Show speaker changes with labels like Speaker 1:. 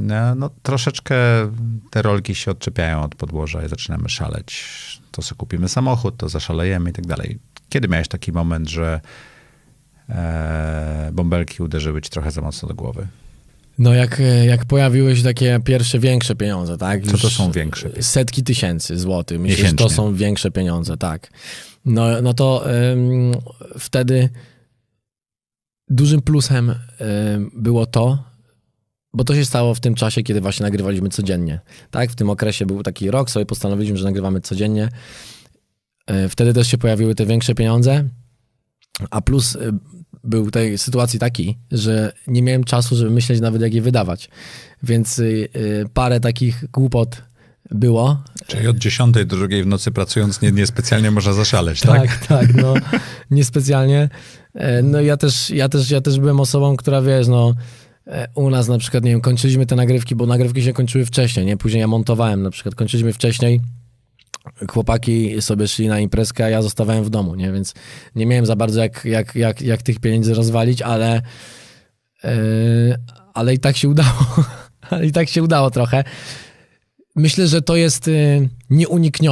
Speaker 1: No, no, troszeczkę te rolki się odczepiają od podłoża i zaczynamy szaleć. To sobie kupimy samochód, to zaszalejemy i tak dalej. Kiedy miałeś taki moment, że e, bąbelki uderzyły ci trochę za mocno do głowy?
Speaker 2: No jak, jak pojawiły się takie pierwsze większe pieniądze, tak?
Speaker 1: Co to
Speaker 2: Już
Speaker 1: są większe pieniądze?
Speaker 2: Setki tysięcy złotych. Myślę, że to są większe pieniądze, tak. No, no to ym, wtedy dużym plusem ym, było to, bo to się stało w tym czasie, kiedy właśnie nagrywaliśmy codziennie. Tak, w tym okresie był taki rok, sobie postanowiliśmy, że nagrywamy codziennie. Y, Wtedy też się pojawiły te większe pieniądze, a plus y, był tej sytuacji taki, że nie miałem czasu, żeby myśleć nawet jak je wydawać. Więc y, y, parę takich głupot było.
Speaker 1: Czyli od 10 do 2 w nocy pracując nie, niespecjalnie można zaszaleć, tak?
Speaker 2: Tak, tak, no niespecjalnie. E, No ja też, ja też, ja też byłem osobą, która wiesz, no e, u nas na przykład, nie wiem, kończyliśmy te nagrywki, bo nagrywki się kończyły wcześniej, nie? Później ja montowałem na przykład, kończyliśmy wcześniej, chłopaki sobie szli na imprezkę, a ja zostawałem w domu, nie? Więc nie miałem za bardzo jak, jak, jak, jak tych pieniędzy rozwalić, ale e, ale i tak się udało. ale i tak się udało trochę. Myślę, że to jest e, nieuniknione.